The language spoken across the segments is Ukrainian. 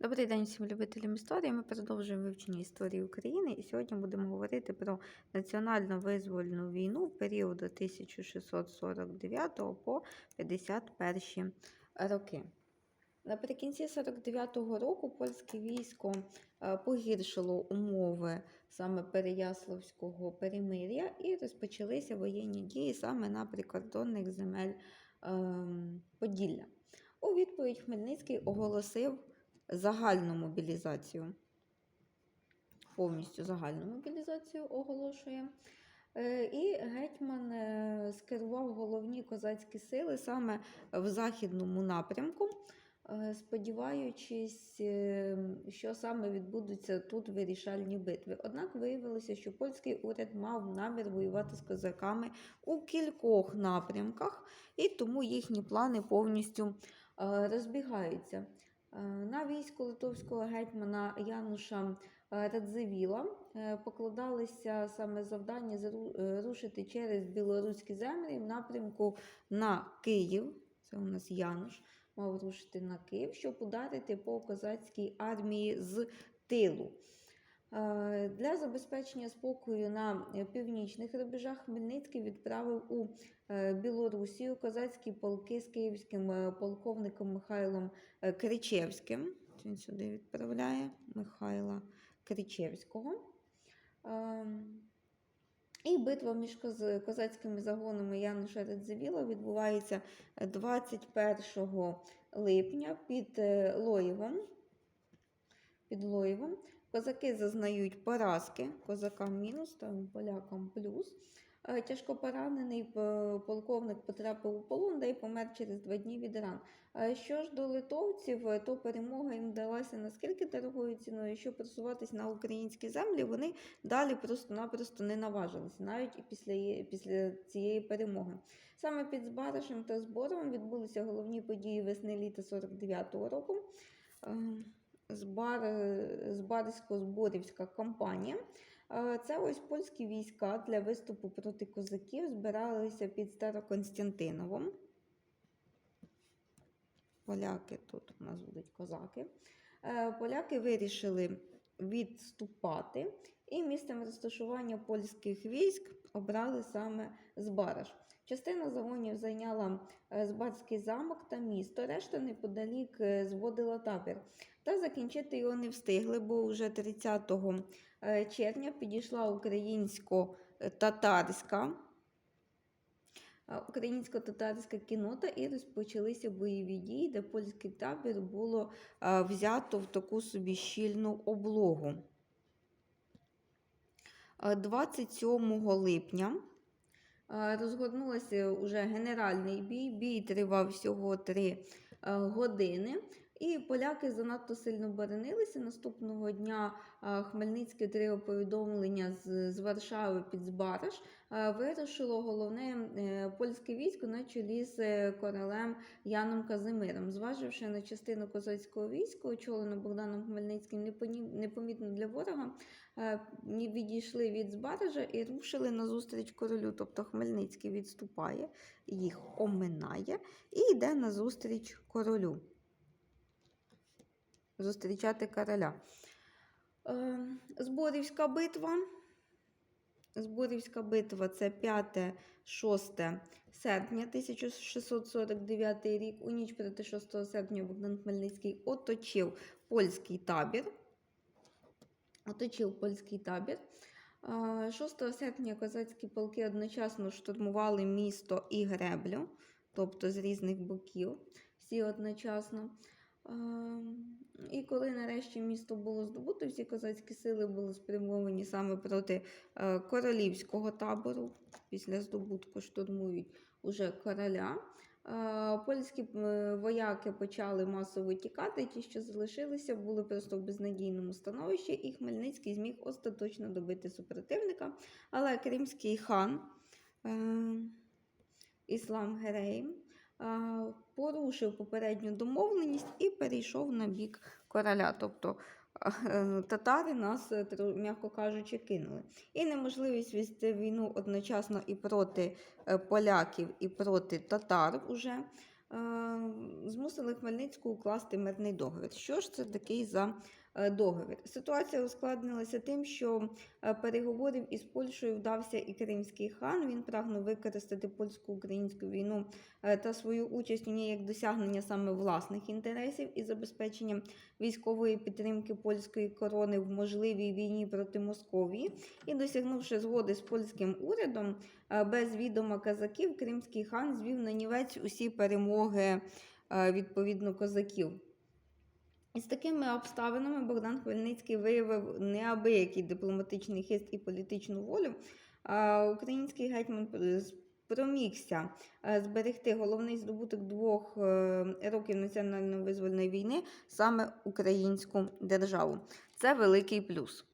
Добрий день всім любителям історії. Ми продовжуємо вивчення історії України і сьогодні будемо говорити про національно-визвольну війну періоду 1649 по 51 роки. Наприкінці 49-го року польське військо е, погіршило умови саме Переяславського перемир'я і розпочалися воєнні дії саме на прикордонних земель ем, Поділля. У відповідь Хмельницький оголосив загальну мобілізацію. Повністю загальну мобілізацію оголошує. Е, І гетьман е, скерував головні козацькі сили саме в західному напрямку, е, сподіваючись, що саме відбудуться тут вирішальні битви. Однак виявилося, що польський уряд мав намір воювати з козаками у кількох напрямках, і тому їхні плани повністю розбігаються. Е, На військо литовського гетьмана Януша е, Радзивіла е, покладалися саме завдання е, рушити через білоруські землі в напрямку на Київ. Це у нас Януш мав рушити на Київ, щоб ударити по козацькій армії з тилу. Е, Для забезпечення спокою на е, північних рубежах Хмельницький відправив у е, Білорусію козацькі полки з київським полковником Михайлом Кричевським. Він сюди відправляє Михайла Кричевського. І битва між козацькими загонами Януша Радзивіла відбувається 21 липня під Лоєвом. Під Лоєвом. Козаки зазнають поразки, козакам мінус, там полякам плюс. Е, Тяжко поранений полковник потрапив у полон, де й помер через два дні від ран. Е, Що ж до литовців, е, то перемога їм далася наскільки дорогою ціною, що просуватись на українські землі вони далі просто-напросто не наважилися, навіть і після, після цієї перемоги. Саме під Збарашем та Зборовом відбулися головні події весни-літа 49-го року. Збар, Збарисько-Зборівська кампанія. Е, Це ось польські війська для виступу проти козаків збиралися під Староконстянтиновом. Поляки тут у нас будуть козаки. Е, Поляки вирішили відступати, і місцем розташування польських військ обрали саме Збараж. Частина загонів зайняла е, Збарський замок та місто, решта неподалік е, зводила табір. Та закінчити його не встигли, бо вже 30 е, червня підійшла українсько-татарська українсько-татарська кінота і розпочалися бойові дії, де польський табір було взято в таку собі щільну облогу. Е, 27 липня розгорнулася вже генеральний бій. Бій тривав всього 3 години. І поляки занадто сильно боронилися. Наступного дня е, Хмельницький отримав повідомлення з, з Варшави під Збараж. Е, Вирушило головне е, польське військо на чолі з королем Яном Казимиром. Зваживши на частину козацького війська, очолену Богданом Хмельницьким, непомітно для ворога, відійшли від Збаража і рушили назустріч королю. Тобто Хмельницький відступає, їх оминає і йде назустріч королю. Зустрічати короля. Е, Зборівська битва. Зборівська битва це 5-6 серпня 1649 рік. У ніч проти 6 серпня Богдан Хмельницький оточив польський табір. Оточив польський табір. Е, 6 серпня козацькі полки одночасно штурмували місто і греблю, тобто з різних боків, всі одночасно. Ем, І коли нарешті місто було здобуто, всі козацькі сили були спрямовані саме проти е, королівського табору. Після здобутку штурмують уже короля. Е, Польські вояки почали масово тікати. Ті, що залишилися, були просто в безнадійному становищі, і Хмельницький зміг остаточно добити супротивника. Але кримський хан е, Іслам Герейм порушив попередню домовленість і перейшов на бік короля. Тобто е, татари нас, е, м'яко кажучи, кинули. І неможливість вести війну одночасно і проти е, поляків, і проти татар уже змусили Хмельницьку укласти мирний договір. Що ж це такий за е, договір? Ситуація ускладнилася тим, що е, переговорів із Польщею вдався і Кримський хан. Він прагнув використати польсько-українську війну е, та свою участь у ній як досягнення саме власних інтересів і забезпечення військової підтримки польської корони в можливій війні проти Московії. І досягнувши згоди з польським урядом, е, без відома казаків, Кримський хан звів на нівець усі перемоги е, відповідно козаків. І з такими обставинами Богдан Хмельницький виявив неабиякий дипломатичний хист і політичну волю. Український гетьман е, спромігся е, зберегти головний здобуток двох е, років національно-визвольної війни саме українську державу. Це великий плюс.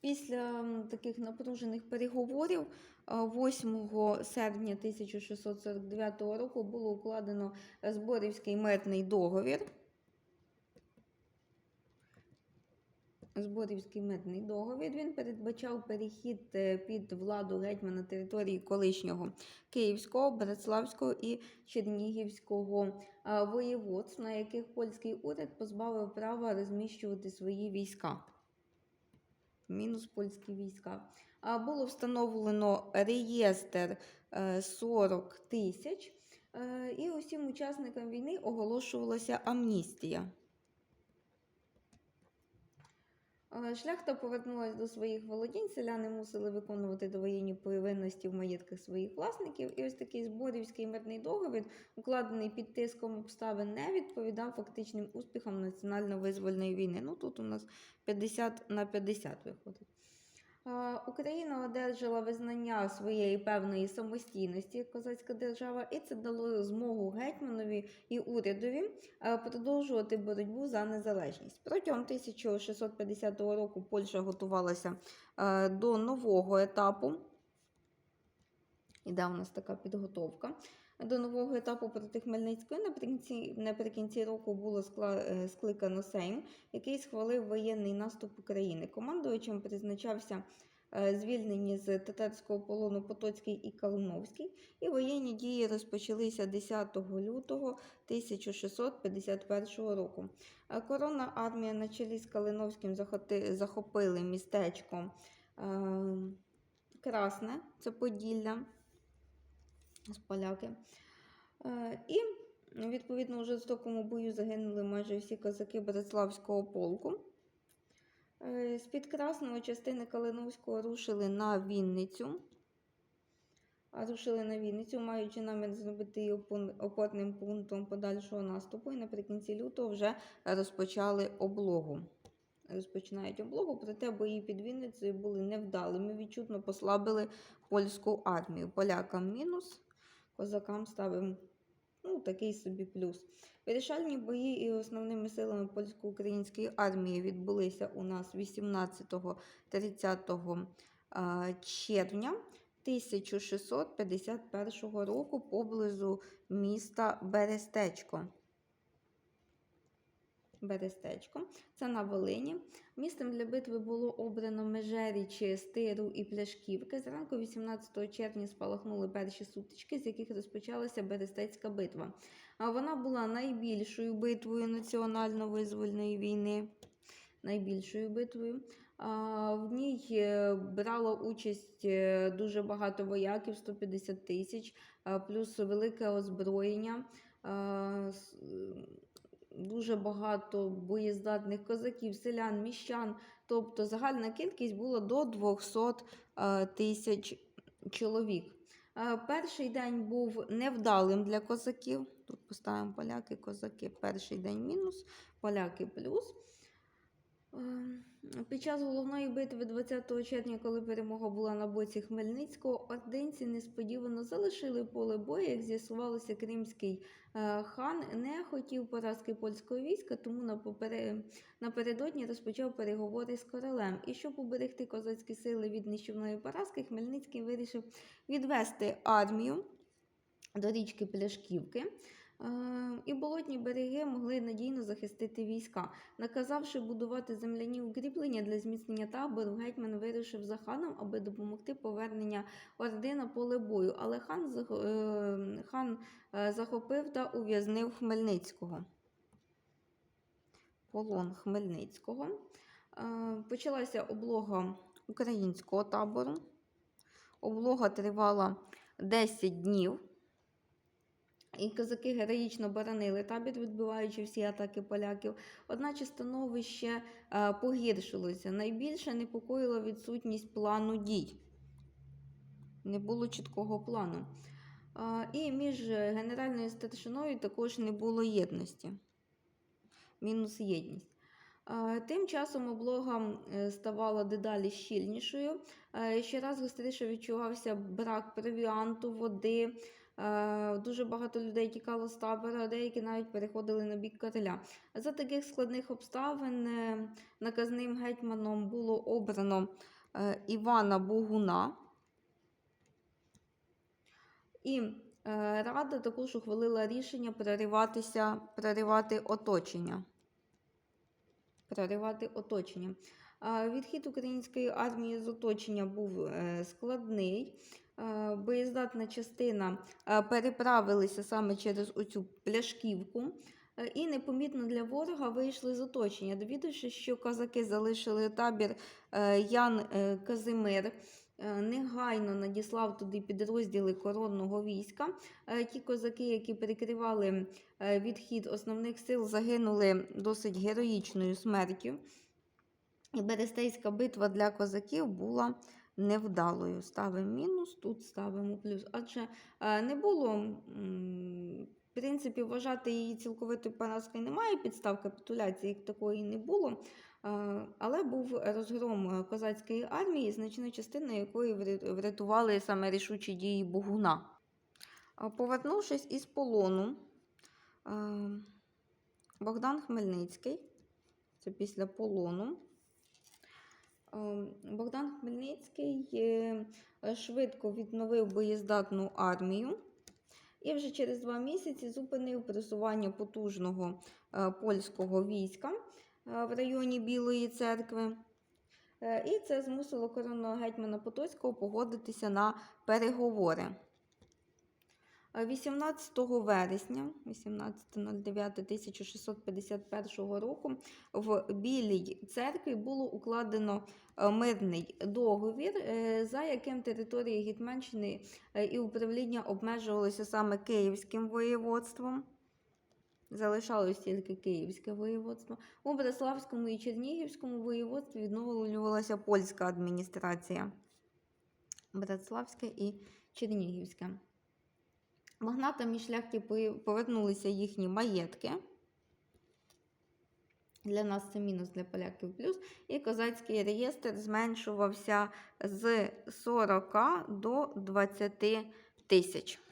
Після таких напружених переговорів 8 серпня 1649 року було укладено е, Зборівський мирний договір. Зборівський мирний договір він передбачав перехід е, під владу гетьмана території колишнього Київського, Береславського і Чернігівського а, воєводств, на яких польський уряд позбавив права розміщувати свої війська. Мінус польські війська. А було встановлено реєстр е, 40 тисяч, е, і усім учасникам війни оголошувалася амністія. Шляхта повернулася до своїх володінь, селяни мусили виконувати довоєнні повинності в маєтках своїх власників. І ось такий зборівський мирний договір, укладений під тиском обставин, не відповідав фактичним успіхам національно-визвольної війни. Ну тут у нас 50 на 50 виходить. Україна одержала визнання своєї певної самостійності козацька держава, і це дало змогу гетьманові і урядові продовжувати боротьбу за незалежність. Протягом 1650 року Польща готувалася до нового етапу. Іде у нас така підготовка. До нового етапу проти Хмельницької наприкінці, наприкінці року було е, скликано Сейм, який схвалив воєнний наступ України. Командувачем призначався е, звільнені з татарського полону Потоцький і Калиновський, і воєнні дії розпочалися 10 лютого 1651 року. Е, Коронна армія на чолі з Калиновським захопили містечко е, Красне, це Поділля поляки. Е, І відповідно у жорстокому бою загинули майже всі козаки Братславського полку. Е, З-під Красного частини Калиновського рушили на Вінницю. А Рушили на Вінницю, маючи намір зробити її опорним пунктом подальшого наступу, і наприкінці лютого вже розпочали облогу. Розпочинають облогу, проте бої під Вінницею були невдалими, відчутно послабили польську армію. Полякам мінус, козакам ставимо ну, такий собі плюс. Вирішальні бої і основними силами польсько-української армії відбулися у нас 18-30 червня 1651 року поблизу міста Берестечко. Берестечко. Це на Волині. Містом для битви було обрано Межерічі, Стиру і Пляшківки. Зранку 18 червня спалахнули перші сутички, з яких розпочалася Берестецька битва. Вона була найбільшою битвою національно-визвольної війни. Найбільшою битвою. В ній е, брало участь е, дуже багато вояків, 150 тисяч, плюс велике озброєння. Дуже багато боєздатних козаків, селян, міщан. Тобто загальна кількість була до 200 е, тисяч чоловік. Е, Перший день був невдалим для козаків. Тут поставимо поляки, козаки. Перший день мінус, поляки плюс. Е, Під час головної битви 20 червня, коли перемога була на боці Хмельницького, ординці несподівано залишили поле бою. Як з'ясувалося, кримський е, хан не хотів поразки польського війська, тому напере- напередодні розпочав переговори з королем. І щоб уберегти козацькі сили від нищівної поразки, Хмельницький вирішив відвести армію до річки Пляшківки. Е, І болотні береги могли надійно захистити війська. Наказавши будувати земляні укріплення для зміцнення табору, гетьман вирушив за ханом, аби допомогти повернення Орди на поле бою. Але хан, е, хан е, захопив та ув'язнив Хмельницького. Полон Хмельницького. Е, Почалася облога українського табору. Облога тривала 10 днів. І козаки героїчно боронили табір, відбиваючи всі атаки поляків. Одначе становище е, погіршилося. Найбільше непокоїла відсутність плану дій. Не було чіткого плану. Е, і між генеральною старшиною також не було єдності. Мінус єдність. Е, Тим часом облога ставала дедалі щільнішою. Е, Щораз гостріше відчувався брак провіанту, води. Е, Дуже багато людей тікало з табора, деякі навіть переходили на бік короля. За таких складних обставин е, наказним гетьманом було обрано е, Івана Богуна. І Рада також ухвалила рішення прориватися, проривати оточення. Проривати оточення. Відхід української армії з оточення був складний. Е, Боєздатна частина е, переправилися саме через оцю пляшківку. е, І непомітно для ворога вийшли з оточення. Довідавшись, що козаки залишили табір, Ян Казимир негайно надіслав туди підрозділи коронного війська. Ті козаки, які перекривали відхід основних сил, загинули досить героїчною смертю. І Берестейська битва для козаків була невдалою. Ставимо мінус, тут ставимо плюс. Адже е, не було, в принципі, вважати її цілковитою поразкою немає підстав капітуляції, як такої не було. Е, Але був розгром е, козацької армії, значна частина якої врятували саме рішучі дії Богуна. Повернувшись із полону, Богдан Хмельницький, це після полону, Богдан Хмельницький е, швидко відновив боєздатну армію і вже через два місяці зупинив просування потужного е, польського війська е, в районі Білої церкви. І це змусило коронного гетьмана Потоцького погодитися на переговори. Е, 18 вересня 18.09.1651 року в Білій церкві було укладено е, мирний договір, е, за яким території Гетьманщини е, і управління обмежувалися саме Київським воєводством. Залишалось тільки Київське воєводство. У Бреславському і Чернігівському воєводстві відновлювалася польська адміністрація. Братславське і Чернігівське. Магнатам і шляхті повернулися їхні маєтки. Для нас це мінус, для поляків плюс. І козацький реєстр зменшувався з 40 до 20 тисяч.